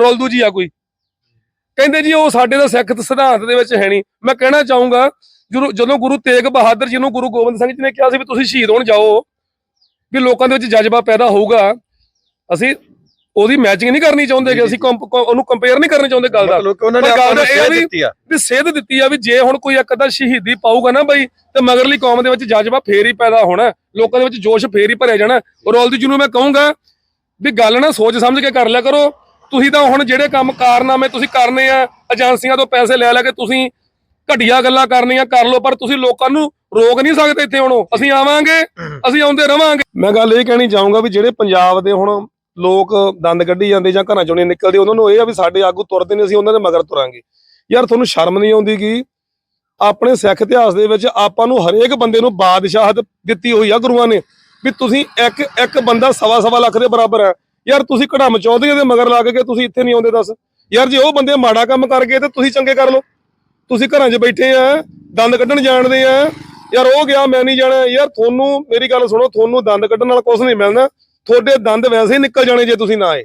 ਰੋਲਦੂ ਜੀ ਆ ਕੋਈ। ਕਹਿੰਦੇ ਜੀ ਉਹ ਸਾਡੇ ਦਾ ਸਿੱਖ ਸਿਧਾਂਤ ਦੇ ਵਿੱਚ ਹੈ ਨਹੀਂ। ਮੈਂ ਕਹਿਣਾ ਚਾਹੂੰਗਾ ਜਦੋਂ ਗੁਰੂ ਤੇਗ ਬਹਾਦਰ ਜੀ ਨੂੰ ਗੁਰੂ ਗੋਬਿੰਦ ਸਿੰਘ ਜੀ ਨੇ ਕਿਹਾ ਸੀ ਵੀ ਤੁਸੀਂ ਸ਼ਹੀਦ ਹੋਣ ਜਾਓ ਵੀ ਲੋਕਾਂ ਦੇ ਵਿੱਚ ਜਜ਼ਬਾ ਪੈਦਾ ਹੋਊਗਾ ਅਸੀਂ ਉਹਦੀ ਮੈਚਿੰਗ ਨਹੀਂ ਕਰਨੀ ਚਾਹੁੰਦੇ ਕਿ ਅਸੀਂ ਉਹਨੂੰ ਕੰਪੇਅਰ ਨਹੀਂ ਕਰਨਾ ਚਾਹੁੰਦੇ ਗੱਲ ਦਾ। ਮਤਲਬ ਕਿ ਉਹਨਾਂ ਨੇ ਆਪਾਂ ਨੂੰ ਸੇਧ ਵੀ- ਦਿੱਤੀ ਆ। ਵੀ ਸੇਧ ਦਿੱਤੀ ਆ ਵੀ ਜੇ ਹੁਣ ਕੋਈ ਇੱਕ ਅੱਧਾ ਸ਼ਹੀਦੀ ਪਾਊਗਾ ਨਾ ਬਈ ਤੇ ਮਗਰਲੀ ਕੌਮ ਦੇ ਵਿੱਚ ਜਜ਼ਬਾ ਫੇਰ ਹੀ ਪੈਦਾ ਹੋਣਾ ਲੋਕਾਂ ਦੇ ਵਿੱਚ ਜੋਸ਼ ਫੇਰ ਹੀ ਭਰਿਆ ਜਾਣਾ। ਰੋਲ ਦੀ ਜਿਹਨੂੰ ਮੈਂ ਕਹੂੰਗਾ ਵੀ ਗੱਲ ਨਾ ਸੋਚ ਸਮਝ ਕੇ ਕਰ ਲਿਆ ਕਰੋ। ਤੁਸੀਂ ਤਾਂ ਹੁਣ ਜਿਹੜੇ ਕੰਮ ਕਾਰਨਾਮੇ ਤੁਸੀਂ ਕਰਨੇ ਆ, ਏਜੰਸੀਆਂ ਤੋਂ ਪੈਸੇ ਲੈ ਲੈ ਕੇ ਤੁਸੀਂ ਘਟੀਆ ਗੱਲਾਂ ਕਰਨੀਆਂ ਕਰ ਲਓ, ਪਰ ਤੁਸੀਂ ਲੋਕਾਂ ਨੂੰ ਰੋਕ ਨਹੀਂ ਸਕਦੇ ਇੱਥੇ ਹੁਣ। ਅਸੀਂ ਆਵਾਂਗੇ, ਅਸੀਂ ਆਉਂਦੇ ਰਵਾਂਗੇ। ਮੈਂ ਗੱਲ ਇਹ ਕਹਿਣੀ ਚਾਹੂੰਗਾ ਵੀ ਜਿਹੜੇ ਪੰਜਾਬ ਦੇ ਹੁਣ ਲੋਕ ਦੰਦ ਕੱਢੀ ਜਾਂਦੇ ਜਾਂ ਘਰਾਂ ਚੋਂ ਨਹੀਂ ਨਿਕਲਦੇ, ਉਹਨਾਂ ਨੂੰ ਇਹ ਆ ਵੀ ਸਾਡੇ ਆਗੂ ਤੁਰਦੇ ਨੇ ਅਸੀਂ ਉਹਨਾਂ ਦੇ ਮਗਰ ਤੁਰਾਂਗੇ। ਯਾਰ, ਤੁਹਾਨੂੰ ਸ਼ਰਮ ਨਹੀਂ ਆਉਂਦੀ ਕਿ ਆਪਣੇ ਸਿੱਖ ਇਤਿਹਾਸ ਦੇ ਵਿੱਚ ਆਪਾਂ ਨੂੰ ਹਰੇਕ ਬੰਦੇ ਨੂੰ ਬਾਦਸ਼ਾਹਤ ਦਿੱਤੀ ਹੋਈ ਆ ਗੁਰੂਆਂ ਨੇ, ਵੀ ਤੁਸੀਂ ਇੱਕ ਇੱਕ ਬੰਦਾ ਸਵਾ ਸਵਾ ਲੱਖ ਦੇ ਬਰਾਬਰ ਹੈ। ਯਾਰ ਤੁਸੀਂ ਕੜਮ ਚੌਧਰੀ ਦੇ ਮਗਰ ਲੱਗ ਕੇ ਤੁਸੀਂ ਇੱਥੇ ਨਹੀਂ ਆਉਂਦੇ ਦੱਸ। ਯਾਰ ਜੇ ਉਹ ਬੰਦੇ ਮਾੜਾ ਕੰਮ ਕਰ ਗਏ ਤੇ ਤੁਸੀਂ ਚੰਗੇ ਕਰ ਲਓ। ਤੁਸੀਂ ਘਰਾਂ 'ਚ ਬੈਠੇ ਆ, ਦੰਦ ਕੱਢਣ ਜਾਣਦੇ ਆ। ਯਾਰ ਉਹ ਗਿਆ, ਮੈਂ ਨਹੀਂ ਜਾਣਾ। ਯਾਰ ਤੁਹਾਨੂੰ, ਮੇਰੀ ਗੱਲ ਸੁਣੋ, ਤੁਹਾਨੂੰ ਦੰਦ ਕੱਢਣ ਨਾਲ ਕੁਝ ਨਹੀਂ ਮਿਲਣਾ। ਤੁਹਾਡੇ ਦੰਦ ਵੈਸੇ ਹੀ ਨਿਕਲ ਜਾਣੇ ਜੇ ਤੁਸੀਂ ਨਾ ਆਏ।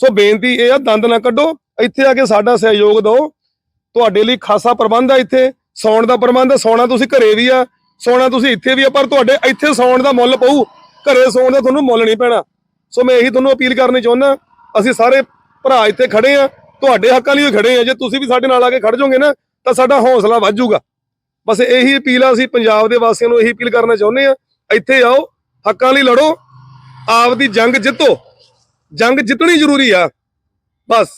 ਸੋ ਬੇਨਤੀ ਇਹ ਆ, ਦੰਦ ਨਾ ਕੱਢੋ। ਇੱਥੇ ਆ ਕੇ ਸਾਡਾ ਸਹਿਯੋਗ ਦਿਓ। ਤੁਹਾਡੇ ਲਈ ਖਾਸਾ ਪ੍ਰਬੰਧ ਆ ਇੱਥੇ। ਸੌਣ ਦਾ ਪ੍ਰਬੰਧ ਆ ਸੌਣਾ ਤੁਸੀਂ ਘਰੇ ਵੀ ਆ। ਸੌਣਾ ਤੁਸੀਂ ਇੱਥੇ ਵੀ ਆ, ਪਰ ਤੁਹਾਡੇ ਇੱਥੇ ਸੌਣ ਦਾ ਮੁੱਲ ਪਊ। ਘਰੇ ਸੌਣ ਦਾ ਤੁਹਾਨੂੰ ਮੁੱਲ ਨਹੀਂ ਪੈਣਾ। ਸੋ ਮੈਂ ਇਹੀ ਤੁਹਾਨੂੰ ਅਪੀਲ ਕਰਨੀ ਚਾਹੁੰਦਾ, ਅਸੀਂ ਸਾਰੇ ਭਰਾ ਇੱਥੇ ਖੜੇ ਆ, ਤੁਹਾਡੇ ਹੱਕਾਂ ਲਈ ਖੜੇ ਆ, ਜੇ ਤੁਸੀਂ ਵੀ ਸਾਡੇ ਨਾਲ ਆ ਕੇ ਖੜ ਜਾਓਗੇ ਨਾ, ਤਾਂ ਸਾਡਾ ਹੌਸਲਾ ਵੱਧ ਜਾਊਗਾ। ਬਸ ਇਹੀ ਅਪੀਲ ਆ, ਅਸੀਂ ਪੰਜਾਬ ਦੇ ਵਾਸੀਆਂ ਨੂੰ ਇਹੀ ਅਪੀਲ ਕਰਨਾ ਚਾਹੁੰਦੇ ਆ, ਇੱਥੇ ਆਓ, ਹੱਕਾਂ ਲਈ ਲੜੋ, ਆਪਦੀ ਜੰਗ ਜਿੱਤੋ, ਜੰਗ ਜਿੱਤਣੀ ਜ਼ਰੂਰੀ ਆ, ਬਸ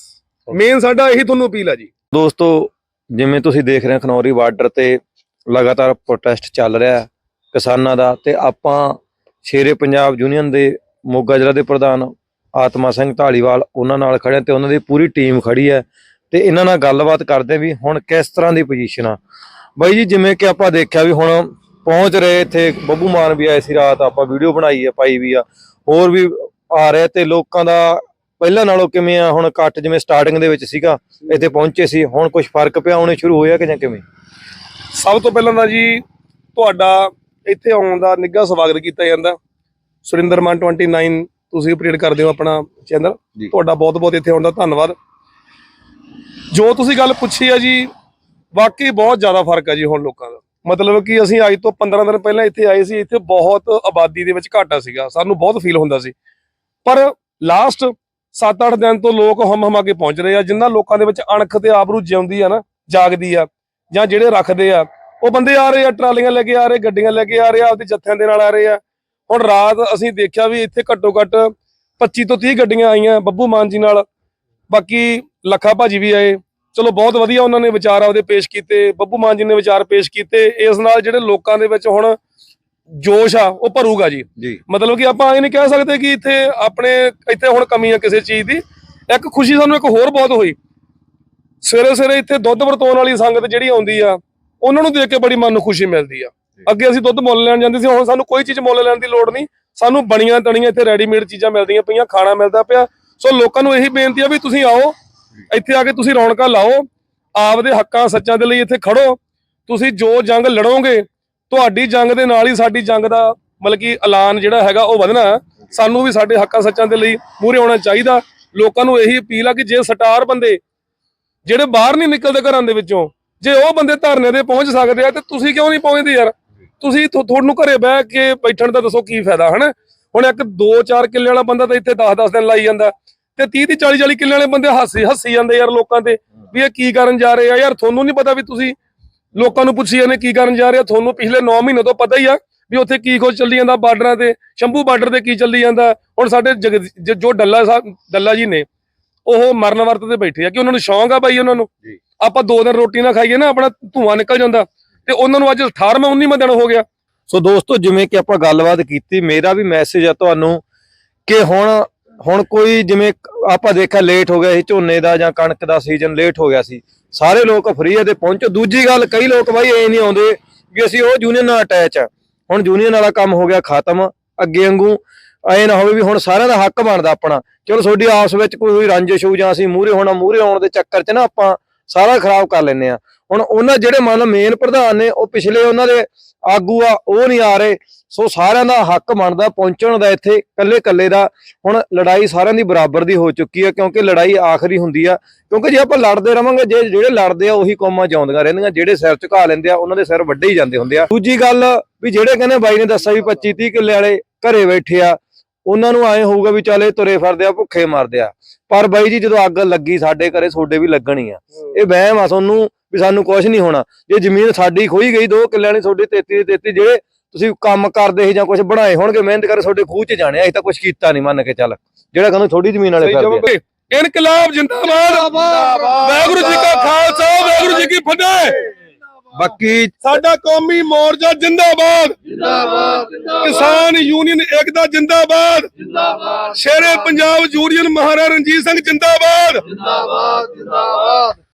ਮੇਨ ਸਾਡਾ ਇਹੀ ਤੁਹਾਨੂੰ ਅਪੀਲ ਆ ਜੀ। ਦੋਸਤੋ, ਜਿਵੇਂ ਤੁਸੀਂ ਦੇਖ ਰਹੇ ਹੋ, ਖਨੌਰੀ ਬਾਰਡਰ ਤੇ ਲਗਾਤਾਰ ਪ੍ਰੋਟੈਸਟ ਚੱਲ ਰਿਹਾ, ਕਿਸਾਨਾਂ ਦਾ, ਤੇ ਆਪਾਂ ਸ਼ੇਰੇ ਪੰਜਾਬ ਯੂਨੀਅਨ ਦੇ ਮੋਗਾ ਜ਼ਿਲ੍ਹਾ ਦੇ ਪ੍ਰਧਾਨ ਆਤਮਾ ਸਿੰਘ ਢਾਲੀਵਾਲ ਉਹਨਾਂ ਨਾਲ ਖੜੇ ਤੇ ਉਹਨਾਂ ਦੀ ਪੂਰੀ ਟੀਮ ਖੜੀ ਹੈ ਤੇ ਇਹਨਾਂ ਨਾਲ ਗੱਲਬਾਤ ਕਰਦੇ ਵੀ ਹੁਣ ਕਿਸ ਤਰ੍ਹਾਂ ਦੀ ਪੋਜੀਸ਼ਨ ਆ। ਬਾਈ ਜੀ, ਜਿਵੇਂ ਕਿ ਆਪਾਂ ਦੇਖਿਆ ਵੀ ਹੁਣ ਪਹੁੰਚ ਰਹੇ ਇੱਥੇ, ਬੱਬੂ ਮਾਨ ਵੀ ਆਏ ਸੀ ਰਾਤ, ਆਪਾਂ ਵੀਡੀਓ ਬਣਾਈ ਹੈ, ਪਾਈ ਵੀ ਆ। ਹੋਰ ਵੀ ਆ ਰਹੇ ਤੇ ਲੋਕਾਂ ਦਾ ਪਹਿਲਾਂ ਨਾਲੋਂ ਕਿਵੇਂ ਆ? ਹੁਣ ਇਕੱਠ ਜਿਵੇਂ ਸਟਾਰਟਿੰਗ ਦੇ ਵਿੱਚ ਸੀਗਾ, ਇੱਥੇ ਪਹੁੰਚੇ ਸੀ, ਹੁਣ ਕੁਝ ਫ਼ਰਕ ਪਿਆ, ਹੋਣੇ ਸ਼ੁਰੂ ਹੋਇਆ ਕਿ ਜਾਂ ਕਿਵੇਂ? ਸਭ ਤੋਂ ਪਹਿਲਾਂ ਤਾਂ ਜੀ, ਤੁਹਾਡਾ ਇੱਥੇ ਆਉਣ ਦਾ ਨਿੱਘਾ ਸਵਾਗਤ ਕੀਤਾ ਜਾਂਦਾ। ਸੁਰਿੰਦਰ ਮਾਨ 29 ਤੁਸੀਂ ਅਪਡੇਟ ਕਰਦੇ ਹੋ ਆਪਣਾ ਚੈਨਲ। ਤੁਹਾਡਾ ਬਹੁਤ ਬਹੁਤ ਇੱਥੇ ਆਉਣ ਦਾ ਧੰਨਵਾਦ। ਜੋ ਤੁਸੀਂ ਗੱਲ ਪੁੱਛੀ ਆ ਜੀ ਵਾਕਈ ਬਹੁਤ ਜ਼ਿਆਦਾ ਫ਼ਰਕ ਆ ਜੀ ਹੁਣ ਲੋਕਾਂ ਦਾ। ਮਤਲਬ ਕਿ ਅਸੀਂ ਅੱਜ ਤੋਂ 15 ਦਿਨ ਪਹਿਲਾਂ ਇੱਥੇ ਆਏ ਸੀ ਇੱਥੇ ਬਹੁਤ ਆਬਾਦੀ ਦੇ ਵਿੱਚ ਘਾਟਾ ਸੀਗਾ। ਸਾਨੂੰ ਬਹੁਤ ਫੀਲ ਹੁੰਦਾ ਸੀ। ਪਰ ਲਾਸਟ 7-8 ਦਿਨ ਤੋਂ ਲੋਕ ਹਮ ਹਮਾ ਕੇ ਪਹੁੰਚ ਰਹੇ ਆ। ਜਿਨ੍ਹਾਂ ਲੋਕਾਂ ਦੇ ਵਿੱਚ ਅਣਖ ਤੇ ਆਬਰੂ ਜਿਉਂਦੀ ਆ ਨਾ ਜਾਗਦੀ ਆ ਜਾਂ ਜਿਹੜੇ ਰੱਖਦੇ ਆ ਉਹ ਬੰਦੇ ਆ ਰਹੇ ਆ ਟਰਾਲੀਆਂ ਲੈ ਕੇ ਆ ਰਹੇ ਗੱਡੀਆਂ ਲੈ ਕੇ ਆ ਰਹੇ ਆ ਆਪਦੇ ਜੱਥਿਆਂ ਦੇ ਨਾਲ ਆ ਰਹੇ ਆ। ਹੁਣ ਰਾਤ ਅਸੀਂ ਦੇਖਿਆ ਵੀ ਇੱਥੇ ਘੱਟੋ ਘੱਟ 25 ਤੋਂ 30 ਗੱਡੀਆਂ ਆਈਆਂ ਬੱਬੂ ਮਾਨ ਜੀ ਨਾਲ। ਬਾਕੀ ਲੱਖਾ ਭਾਜੀ ਵੀ ਆਏ। ਚਲੋ ਬਹੁਤ ਵਧੀਆ ਉਹਨਾਂ ਨੇ ਵਿਚਾਰ ਆਪਦੇ ਪੇਸ਼ ਕੀਤੇ ਬੱਬੂ ਮਾਨ ਜੀ ਨੇ ਵਿਚਾਰ ਪੇਸ਼ ਕੀਤੇ। ਇਸ ਨਾਲ ਜਿਹੜੇ ਲੋਕਾਂ ਦੇ ਵਿੱਚ ਹੁਣ ਜੋਸ਼ ਆ ਉਹ ਭਰੂਗਾ ਜੀ। ਜੀ। ਮਤਲਬ ਕਿ ਆਪਾਂ ਇਹ ਨਹੀਂ ਕਹਿ ਸਕਦੇ ਕਿ ਇੱਥੇ ਆਪਣੇ ਇੱਥੇ ਹੁਣ ਕਮੀ ਆ ਕਿਸੇ ਚੀਜ਼ ਦੀ। ਇੱਕ ਖੁਸ਼ੀ ਸਾਨੂੰ ਇੱਕ ਹੋਰ ਬਹੁਤ ਹੋਈ। ਸਵੇਰੇ ਸਵੇਰੇ ਇੱਥੇ ਦੁੱਧ ਵਰਤਾਉਣ ਵਾਲੀ ਸੰਗਤ ਜਿਹੜੀ ਆਉਂਦੀ ਆ ਉਹਨਾਂ ਨੂੰ ਦੇਖ ਕੇ ਬੜੀ ਮਨ ਨੂੰ ਖੁਸ਼ੀ ਮਿਲਦੀ ਆ। ਅੱਗੇ ਅਸੀਂ ਦੁੱਧ ਮੁੱਲ ਲੈਣ ਜਾਂਦੇ ਸੀ, ਹੁਣ ਸਾਨੂੰ ਕੋਈ ਚੀਜ਼ ਮੁੱਲ ਲੈਣ ਦੀ ਲੋੜ ਨਹੀਂ। ਸਾਨੂੰ ਬਣੀਆਂ ਤਣੀਆਂ ਇੱਥੇ ਰੈਡੀਮੇਡ ਚੀਜ਼ਾਂ ਮਿਲਦੀਆਂ ਪਈਆਂ, ਖਾਣਾ ਮਿਲਦਾ ਪਿਆ। ਸੋ ਲੋਕਾਂ ਨੂੰ ਇਹੀ ਬੇਨਤੀ ਆ ਵੀ ਤੁਸੀਂ ਆਓ, ਇੱਥੇ ਆ ਕੇ ਤੁਸੀਂ ਰੌਣਕਾਂ ਲਾਓ, ਆਪਦੇ ਹੱਕਾਂ ਸੱਚਾਂ ਦੇ ਲਈ ਇੱਥੇ ਖੜੋ। ਤੁਸੀਂ ਜੋ ਜੰਗ ਲੜੋਗੇ, ਤੁਹਾਡੀ ਜੰਗ ਦੇ ਨਾਲ ਹੀ ਸਾਡੀ ਜੰਗ ਦਾ ਮਤਲਬ ਕਿ ਐਲਾਨ ਜਿਹੜਾ ਹੈਗਾ ਉਹ ਵਧਣਾ। ਸਾਨੂੰ ਵੀ ਸਾਡੇ ਹੱਕਾਂ ਸੱਚਾਂ ਦੇ ਲਈ ਮੂਹਰੇ ਆਉਣਾ ਚਾਹੀਦਾ। ਲੋਕਾਂ ਨੂੰ ਇਹੀ ਅਪੀਲ ਆ ਕਿ ਜੇ ਸਟਾਰ ਬੰਦੇ ਜਿਹੜੇ ਬਾਹਰ ਨਹੀਂ ਨਿਕਲਦੇ ਘਰਾਂ ਦੇ ਵਿੱਚੋਂ, ਜੇ ਉਹ ਬੰਦੇ ਧਰਨੇ ਦੇ ਪਹੁੰਚ ਸਕਦੇ ਆ, ਤੇ ਤੁਸੀਂ ਕਿਉਂ ਨਹੀਂ ਪਹੁੰਚਦੇ ਯਾਰ? ਤੁਸੀਂ ਤੁਹਾਨੂੰ ਘਰੇ ਬਹਿ ਕੇ ਬੈਠਣ ਦਾ ਦੱਸੋ ਕੀ ਫਾਇਦਾ ਹਨਾ? ਹੁਣ ਇੱਕ 2-4 ਕਿੱਲੇ ਵਾਲਾ ਬੰਦਾ ਤਾਂ ਇੱਥੇ 10-10 ਦਿਨ ਲਾਈ ਜਾਂਦਾ। ਤੇ 30 ਦੀ 40-40 ਕਿੱਲੇ ਵਾਲੇ ਬੰਦੇ ਹੱਸੀ ਹੱਸੀ ਜਾਂਦੇ ਯਾਰ ਲੋਕਾਂ ਤੇ ਵੀ ਇਹ ਕੀ ਕਰਨ ਜਾ ਰਹੇ ਆ। ਯਾਰ ਤੁਹਾਨੂੰ ਨਹੀਂ ਪਤਾ ਵੀ ਤੁਸੀਂ ਲੋਕਾਂ ਨੂੰ ਪੁੱਛੀ ਜਾਂਦੇ ਕੀ ਕਰਨ ਜਾ ਰਹੇ ਆ। ਤੁਹਾਨੂੰ ਪਿਛਲੇ 9 ਮਹੀਨੇ ਤੋਂ ਪਤਾ ਹੀ ਆ ਵੀ ਉੱਥੇ ਕੀ ਕੁਝ ਚੱਲੀ ਜਾਂਦਾ ਬਾਰਡਰਾਂ ਤੇ ਸ਼ੰਭੂ ਬਾਰਡਰ ਤੇ ਕੀ ਚੱਲੀ ਜਾਂਦਾ। ਹੁਣ ਸਾਡੇ ਜ- ਡੱਲਾ ਸਾਹਿਬ ਡੱਲਾ ਜੀ ਨੇ ਉਹ ਮਰਨ ਵਰਤ ਤੇ ਬੈਠੇ ਆ। ਕਿ ਉਹਨਾਂ ਨੂੰ ਸ਼ੌਂਕ ਆ ਬਾਈ ਉਹਨਾਂ ਨੂੰ। ਆਪਾਂ ਦੋ ਦਿਨ ਰੋਟੀ ਨਾ ਖਾਈਏ ਨਾ ਆਪਣਾ ਧੂਆਂ ਨਿਕਲ ਜਾਂਦਾ। ਤੇ ਉਹਨਾਂ ਨੂੰ ਅੱਜ 18ਵਾਂ 19ਵਾਂ ਦਿਨ ਹੋ ਗਿਆ। ਸੋ ਦੋਸਤੋ, ਜਿਵੇਂ ਕਿ ਆਪਾਂ ਗੱਲਬਾਤ ਕੀਤੀ, ਮੇਰਾ ਵੀ ਮੈਸੇਜ ਆ ਤੁਹਾਨੂੰ ਕਿ ਹੁਣ ਹੁਣ ਕੋਈ ਜਿਵੇਂ ਆਪਾਂ ਦੇਖਿਆ ਲੇਟ ਹੋ ਗਿਆ ਸੀ, ਝੋਨੇ ਦਾ ਜਾਂ ਕਣਕ ਦਾ ਸੀਜ਼ਨ ਲੇਟ ਹੋ ਗਿਆ ਸੀ। ਸਾਰੇ ਲੋਕ ਫ੍ਰੀ ਤੇ ਪਹੁੰਚੋ। ਦੂਜੀ ਗੱਲ, ਕਈ ਲੋਕ ਬਾਈ ਐ ਨਹੀਂ ਆਉਂਦੇ ਵੀ ਅਸੀਂ ਉਹ ਯੂਨੀਅਨ ਨਾਲ ਅਟੈਚ ਆ। ਹੁਣ ਯੂਨੀਅਨ ਵਾਲਾ ਕੰਮ ਹੋ ਗਿਆ ਖਤਮ, ਅੱਗੇ ਵਾਂਗੂ ਐ ਨਾ ਹੋਵੇ ਵੀ ਹੁਣ ਸਾਰਿਆਂ ਦਾ ਹੱਕ ਬਣਦਾ ਆਪਣਾ। ਚਲੋ, ਤੁਹਾਡੀ ਆਪਸ ਵਿੱਚ ਕੋਈ ਹੋਈ ਰੰਜਿਸ਼ ਹੋ ਜਾਂ ਅਸੀਂ ਮੂਹਰੇ ਹੋਣਾ, ਮੂਹਰੇ ਆਉਣ ਦੇ ਚੱਕਰ 'ਚ ਨਾ ਆਪਾਂ ਸਾਰਾ ਖਰਾਬ ਕਰ ਲੈਂਦੇ ਆ। ਹੁਣ ਉਹਨਾਂ ਜਿਹੜੇ ਮੰਨ ਲਓ ਮੇਨ ਪ੍ਰਧਾਨ ਨੇ, ਉਹ ਪਿਛਲੇ ਉਹਨਾਂ ਦੇ ਆਗੂ ਆ, ਉਹ ਨਹੀਂ ਆ ਰਹੇ। ਸੋ ਸਾਰਿਆਂ ਦਾ ਹੱਕ ਬਣਦਾ ਪਹੁੰਚਣ ਦਾ ਇੱਥੇ ਕੱਲੇ ਕੱਲੇ ਦਾ। ਹੁਣ ਲੜਾਈ ਸਾਰਿਆਂ ਦੀ ਬਰਾਬਰ ਦੀ ਹੋ ਚੁੱਕੀ ਆ, ਕਿਉਂਕਿ ਲੜਾਈ ਆਖਰੀ ਹੁੰਦੀ ਆ। ਕਿਉਂਕਿ ਜੇ ਆਪਾਂ ਲੜਦੇ ਰਵਾਂਗੇ, ਜੇ ਜਿਹੜੇ ਲੜਦੇ ਆ, ਉਹੀ ਕੌਮਾਂ ਚਾਉਂਦੀਆਂ ਰਹਿੰਦੀਆਂ। ਜਿਹੜੇ ਸਿਰ ਝੁਕਾ ਲੈਂਦੇ ਆ, ਉਹਨਾਂ ਦੇ ਸਿਰ ਵੱਡੇ ਹੀ ਜਾਂਦੇ ਹੁੰਦੇ ਆ। ਦੂਜੀ ਗੱਲ ਵੀ ਜਿਹੜੇ ਕਹਿੰਦੇ ਬਾਈ ਨੇ ਦੱਸਿਆ ਵੀ 25 30 ਕਿੱਲੇ ਵਾਲੇ ਘਰੇ ਬੈਠੇ ਆ, ਉਹਨਾਂ ਨੂੰ ਐ ਹੋਊਗਾ ਵੀ ਚੱਲ ਇਹ ਤੁਰੇ ਫਿਰਦੇ ਆ, ਭੁੱਖੇ ਮਰਦੇ ਆ। ਪਰ ਬਾਈ ਜੀ ਜਦੋਂ ਅੱਗ ਲੱਗੀ ਸਾਡੇ ਘਰੇ, ਤੁਹਾਡੇ ਵੀ ਲੱਗਣੀ ਆ। ਇਹ ਵਹਿਮ ਆ ਤੁਹਾਨੂੰ। ਵੀ ਸਾਨੂੰ ਕੁਝ ਨਹੀਂ ਹੋਣਾ। ਜੇ ਜ਼ਮੀਨ ਸਾਡੀ ਖੋਈ ਗਈ ਦੋ ਕਿੱਲਿਆਂ ਦੀ ਤੁਹਾਡੀ 33 ਦੇ 33 ਜਿਹੜੇ ਤੁਸੀਂ ਕੰਮ ਕਰਦੇ ਸੀ ਜਾਂ ਕੁਝ ਬਣਾਏ ਹੋਣਗੇ ਮਿਹਨਤ ਕਰ ਤੁਹਾਡੇ ਖੂਹ 'ਚ ਜਾਣੇ ਆ ਅਸੀਂ ਤਾਂ ਕੁਝ ਕੀਤਾ ਨਹੀਂ ਮੰਨ ਕੇ ਚੱਲ। ਜਿਹੜਾ ਕਹਿੰਦੇ ਥੋੜੀ ਜ਼ਮੀਨ ਵਾਲੇ ਫਿਰਦੇ ਆ। ਇਨਕਲਾਬ ਜਿੰਦਾਬਾਦ। ਵਾਹਿਗੁਰੂ ਜੀ ਕਾ ਖਾਲਸਾ ਵਾਹਿਗੁਰੂ ਜੀ ਕੀ ਫਤਿਹ। ਬਾਕੀ ਸਾਡਾ ਕੌਮੀ ਮੋਰਚਾ ਜਿੰਦਾਬਾਦ। ਕਿਸਾਨ ਯੂਨੀਅਨ ਏਕਤਾ ਜਿੰਦਾਬਾਦ। ਸ਼ੇਰੇ ਪੰਜਾਬ ਯੂਨੀਅਨ ਮਹਾਰਾਜਾ ਰਣਜੀਤ ਸਿੰਘ ਜਿੰਦਾਬਾਦ।